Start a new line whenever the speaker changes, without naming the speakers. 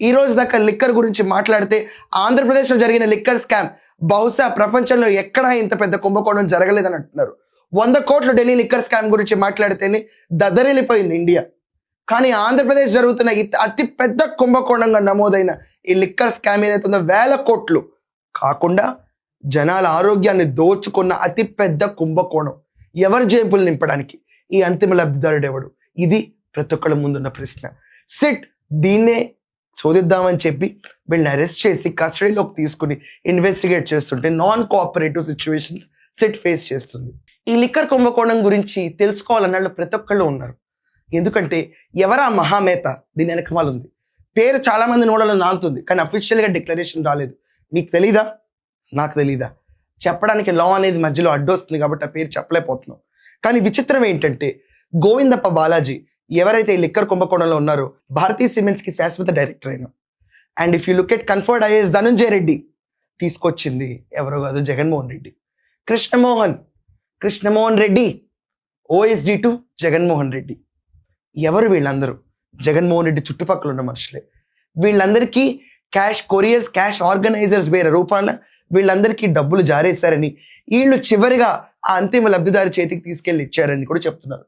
ఈ రోజు దాకా లిక్కర్ గురించి మాట్లాడితే ఆంధ్రప్రదేశ్లో జరిగిన లిక్కర్ స్కామ్ బహుశా ప్రపంచంలో ఎక్కడా ఇంత పెద్ద కుంభకోణం జరగలేదని అంటున్నారు. వంద కోట్ల ఢిల్లీ లిక్కర్ స్కామ్ గురించి మాట్లాడితేనే దద్దరిల్లిపోయింది ఇండియా. కానీ ఆంధ్రప్రదేశ్ జరుగుతున్న అతి పెద్ద కుంభకోణంగా నమోదైన ఈ లిక్కర్ స్కామ్ ఏదైతే ఉందో వేల కోట్లు కాకుండా జనాల ఆరోగ్యాన్ని దోచుకున్న అతి పెద్ద కుంభకోణం. ఎవరి జేబులు నింపడానికి? ఈ అంతిమ లబ్ధిదారుడు ఎవడు ఇది ప్రతి ఒక్కళ్ళ ముందున్న ప్రశ్న. సిట్ దీన్నే చోదిద్దామని చెప్పి వీళ్ళని అరెస్ట్ చేసి కస్టడీలోకి తీసుకుని ఇన్వెస్టిగేట్ చేస్తుంటే non cooperative situations set face చేస్తుంది. ఈ లిక్కర్ కుంభకోణం గురించి తెలుసుకోవాలన్న వాళ్ళు ప్రతి ఒక్కళ్ళు ఉన్నారు. ఎందుకంటే ఎవరా మహామేత? దీని వెనకమాల ఉంది. పేరు చాలా మంది నోడలో నాలుతుంది కానీ అఫీషియల్గా డిక్లరేషన్ రాలేదు. మీకు తెలీదా? నాకు తెలీదా? చెప్పడానికి లా అనేది మధ్యలో అడ్డొస్తుంది కాబట్టి ఆ పేరు చెప్పలేకపోతున్నాం. కానీ విచిత్రం ఏంటంటే గోవిందప్ప బాలాజీ ఎవరైతే ఈ లిక్కర్ కుంభకోణంలో ఉన్నారో భారతీయ సిమెంట్స్కి శాశ్వత డైరెక్టర్ అయిన. And if you look at conferred IAS Dhanunjaya Reddy తీసుకొచ్చింది ఎవరో కాదు Jaganmohan Reddy. Krishnamohan Krishnamohan Reddy OSD to Jaganmohan Reddy. ఎవరు వీళ్ళందరూ? జగన్మోహన్ రెడ్డి చుట్టుపక్కల ఉన్న మనుషులే. వీళ్ళందరికీ క్యాష్ కొరియర్స్ క్యాష్ ఆర్గనైజర్స్ వేరే రూపాన వీళ్ళందరికీ డబ్బులు జారేశారని వీళ్ళు చివరిగా ఆ అంతిమ లబ్ధిదారి చేతికి తీసుకెళ్ళి ఇచ్చారని కూడా చెప్తున్నారు.